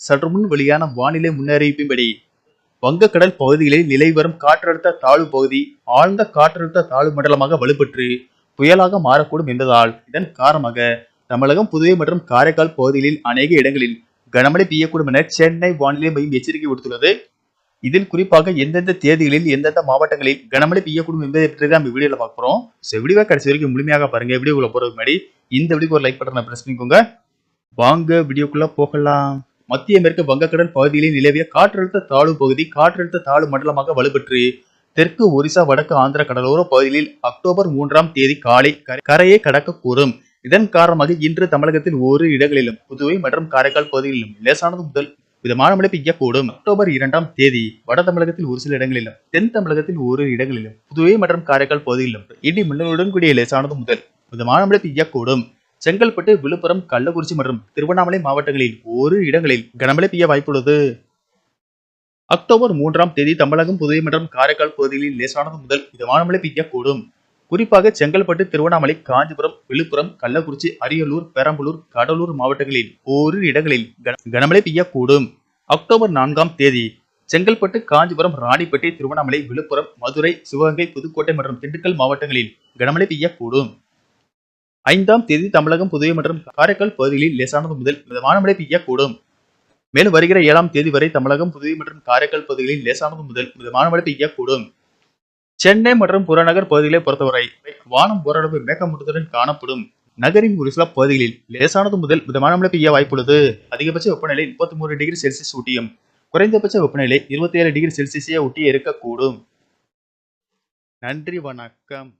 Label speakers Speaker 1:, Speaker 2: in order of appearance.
Speaker 1: சற்று முன் வெளியான வானிலை முன்னறிவிப்பின்படி வங்கக்கடல் பகுதிகளில் நிலை வரும் காற்றழுத்த தாழ்வு பகுதி ஆழ்ந்த காற்றழுத்த தாழ்வு மண்டலமாக வலுப்பெற்று புயலாக மாறக்கூடும் என்பதால் இதன் காரணமாக தமிழகம் புதுவை மற்றும் காரைக்கால் பகுதிகளில் அநேக இடங்களில் கனமழை பெய்யக்கூடும் என சென்னை வானிலை மையம் எச்சரிக்கை விடுத்துள்ளது. இதில் குறிப்பாக எந்தெந்த தேதிகளில் எந்தெந்த மாவட்டங்களில் கனமழை பெய்யக்கூடும் என்பதை பற்றி தான் நம்ம வீடியோவில் பார்க்குறோம். ஸோ வீடியோ கடைசி வரைக்கும் முழுமையாக பாருங்க. வீடியோக்குள்ள போகிறதுக்கு முன்னாடி இந்த வீடியோக்கு ஒரு லைக் பட்டனை ப்ரெஸ் பண்ணிக்கோங்க. வாங்க வீடியோக்குள்ளே போகலாம். மத்திய மேற்கு வங்கக்கடல் பகுதிகளில் நிலவிய காற்றழுத்த தாழ்வு பகுதி காற்றழுத்த தாழ்வு மண்டலமாக வலுப்பெற்று தெற்கு ஒரிசா வடக்கு ஆந்திர கடலோர பகுதிகளில் அக்டோபர் மூன்றாம் தேதி காலை கரையை கடக்கக்கூடும். இதன் காரணமாக இன்று தமிழகத்தில் ஒரு இடங்களிலும் புதுவை மற்றும் காரைக்கால் பகுதிகளிலும் லேசானது முதல் விதமான மழை பெய்யக்கூடும். அக்டோபர் இரண்டாம் தேதி வட தமிழகத்தில் ஒரு சில இடங்களிலும் தென் தமிழகத்தில் ஒரு இடங்களிலும் புதுவை மற்றும் காரைக்கால் பகுதிகளிலும் இடி மின்னலுடன் கூடிய லேசானது முதல் விதமான மழை பெய்யக்கூடும். செங்கல்பட்டு விழுப்புரம் கள்ளக்குறிச்சி மற்றும் திருவண்ணாமலை மாவட்டங்களில் ஒரு இடங்களில் கனமழை பெய்ய வாய்ப்புள்ளது. அக்டோபர் மூன்றாம் தேதி தமிழகம் புதுவை மற்றும் காரைக்கால் பகுதிகளில் லேசானது முதல் மிதமான மழை பெய்யக்கூடும். குறிப்பாக செங்கல்பட்டு திருவண்ணாமலை காஞ்சிபுரம் விழுப்புரம் கள்ளக்குறிச்சி அரியலூர் பெரம்பலூர் கடலூர் மாவட்டங்களில் ஓரிரு இடங்களில் கன- கனமழை பெய்யக்கூடும். அக்டோபர் நான்காம் தேதி செங்கல்பட்டு காஞ்சிபுரம் ராணிப்பேட்டை திருவண்ணாமலை விழுப்புரம் மதுரை சிவகங்கை புதுக்கோட்டை மற்றும் திண்டுக்கல் மாவட்டங்களில் கனமழை பெய்யக்கூடும். ஐந்தாம் தேதி தமிழகம் புதுவை மற்றும் காரைக்கால் பகுதிகளில் லேசானது முதல் மிதமான மழை பெய்யக்கூடும். மேலும் வருகிற ஏழாம் தேதி வரை தமிழகம் புதுவை மற்றும் காரைக்கால் பகுதிகளில் லேசானது முதல் மிதமான மழை பெய்யக்கூடும். சென்னை மற்றும் புறநகர் பகுதிகளை பொறுத்தவரை வானம் ஓரளவு மேகமூட்டத்துடன் காணப்படும். நகரின் ஒரு சில பகுதிகளில் லேசானது முதல் மிதமான மழை பெய்ய வாய்ப்புள்ளது. அதிகபட்ச வெப்பநிலை முப்பத்தி மூணு டிகிரி செல்சியஸ் ஊட்டியும் குறைந்தபட்ச வெப்பநிலை இருபத்தி ஏழு டிகிரி செல்சியஸை ஒட்டி இருக்கக்கூடும். நன்றி வணக்கம்.